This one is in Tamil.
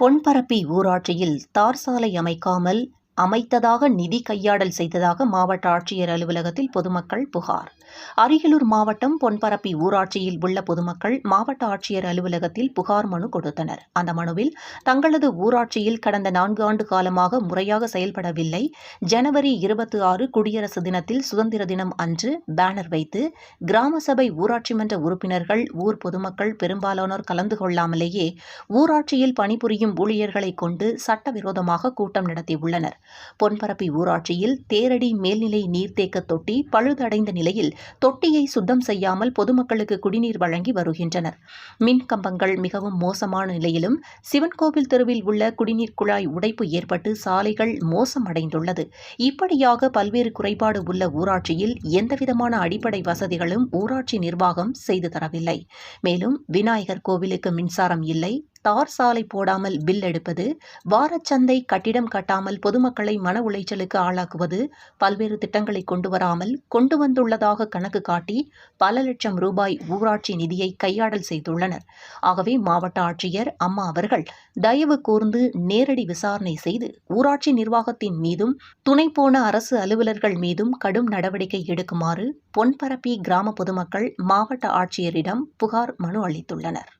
பொன்பரப்பி ஊராட்சியில் தார் சாலை அமைக்காமல் அமைத்ததாக நிதி கையாடல் செய்ததாக மாவட்ட ஆட்சியர் அலுவலகத்தில் பொதுமக்கள் புகார். அரியலூர் மாவட்டம் பொன்பரப்பி ஊராட்சியில் உள்ள பொதுமக்கள் மாவட்ட ஆட்சியர் அலுவலகத்தில் புகார் மனு கொடுத்தனர். அந்த மனுவில் தங்களது ஊராட்சியில் கடந்த நான்கு ஆண்டு காலமாக முறையாக செயல்படவில்லை. ஜனவரி இருபத்தி ஆறு குடியரசு தினத்தில் சுதந்திர தினம் அன்று பேனர் வைத்து கிராம சபை ஊராட்சி மன்ற உறுப்பினர்கள் ஊர் பொதுமக்கள் பெரும்பாலானோர் கலந்து கொள்ளாமலேயே ஊராட்சியில் பணிபுரியும் ஊழியர்களை கொண்டு சட்டவிரோதமாக கூட்டம் நடத்தியுள்ளனர். பொன்பரப்பி ஊராட்சியில் தேரடி மேல்நிலை நீர்த்தேக்க தொட்டி பழுதடைந்த நிலையில் தொட்டியை சுத்தம் செய்யாமல் பொதுமக்களுக்கு குடிநீர் வழங்கி வருகின்றனர். மின் கம்பங்கள் மிகவும் மோசமான நிலையிலும் சிவன்கோவில் தெருவில் உள்ள குடிநீர் குழாய் உடைப்பு ஏற்பட்டு சாலைகள் மோசமடைந்துள்ளது. இப்படியாக பல்வேறு குறைபாடு உள்ள ஊராட்சியில் எந்தவிதமான அடிப்படை வசதிகளும் ஊராட்சி நிர்வாகம் செய்து தரவில்லை. மேலும் விநாயகர் கோவிலுக்கு மின்சாரம் இல்லை தார் சாலை போடாமல் பில் எடுப்பது வாரச்சந்தை கட்டிடம் கட்டாமல் பொதுமக்களை மன உளைச்சலுக்கு ஆளாக்குவது பல்வேறு திட்டங்களை கொண்டு வராமல் கொண்டு வந்துள்ளதாக கணக்கு காட்டி பல லட்சம் ரூபாய் ஊராட்சி நிதியை கையாடல் செய்துள்ளனர். ஆகவே மாவட்ட ஆட்சியர் அம்மா அவர்கள் தயவு கூர்ந்து நேரடி விசாரணை செய்து ஊராட்சி நிர்வாகத்தின் மீதும் துணை போன அரசு அலுவலர்கள் மீதும் கடும் நடவடிக்கை எடுக்குமாறு பொன்பரப்பி கிராம பொதுமக்கள் மாவட்ட ஆட்சியரிடம் புகார் மனு அளித்துள்ளனர்.